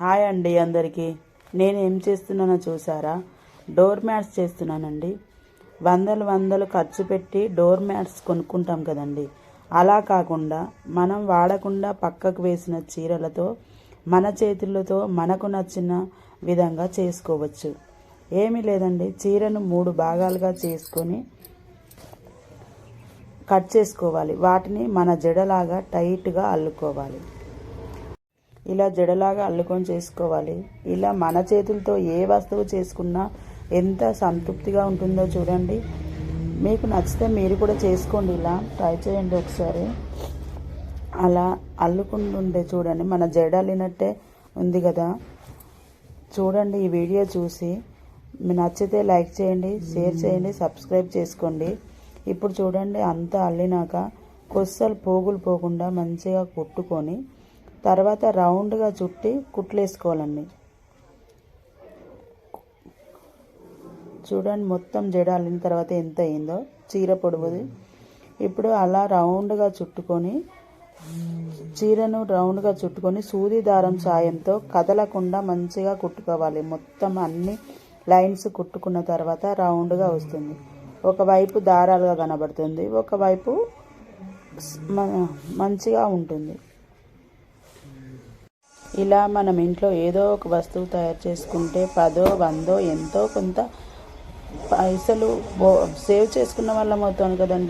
Hi అండి అందరికీ. నేను ఏం చేస్తున్నానో చూసారా డోర్ మ్యాట్స్ చేస్తున్నానండి. వందలు వందలు ఖర్చు పెట్టి డోర్ మ్యాట్స్ కొనుక్కుంటాం కదండి. అలా కాకుండా మనం వాడకుండా పక్కకు వేసిన చీరలతో మన చేతులతో మనకు నచ్చిన విధంగా చేసుకోవచ్చు. ఏమీ లేదండి. చీరను మూడు భాగాలుగా చేసుకొని కట్ చేసుకోవాలి. వాటిని మన జడలాగా టైట్గా అల్లుకోవాలి. ఇలా జడలాగా అల్లుకొని చేసుకోవాలి. ఇలా మన చేతులతో ఏ వస్తువు చేసుకున్నా ఎంత సంతృప్తిగా ఉంటుందో చూడండి. మీకు నచ్చితే మీరు కూడా చేసుకోండి. ఇలా ట్రై చేయండి ఒకసారి. అలా అల్లుకుంటుండే చూడండి. మన జడ అల్లినట్టే ఉంది కదా. చూడండి ఈ వీడియో చూసి. నచ్చితే లైక్ చేయండి షేర్ చేయండి సబ్స్క్రైబ్ చేసుకోండి. ఇప్పుడు చూడండి అంతా అల్లినాక కొస్సలు పోగులు పోకుండా మంచిగా కుట్టుకొని తర్వాత రౌండ్గా చుట్టి కుట్లేసుకోవాలండి. చూడండి మొత్తం జడ అల్లిన తర్వాత ఎంత అయిందో చీర పొడవుది ఇప్పుడు అలా రౌండ్గా చుట్టుకొని చీరను రౌండ్గా చుట్టుకొని సూది దారం సాయంతో కదలకుండా మంచిగా కుట్టుకోవాలి. మొత్తం అన్ని లైన్స్ కుట్టుకున్న తర్వాత రౌండ్గా వస్తుంది. ఒకవైపు దారాలుగా కనబడుతుంది ఒకవైపు మంచిగా ఉంటుంది. ఇలా మనం ఇంట్లో ఏదో ఒక వస్తువు తయారు చేసుకుంటే పదో వందో ఎంతో కొంత పైసలు సేవ్ చేసుకున్న వాళ్ళం అవుతాం కదండి.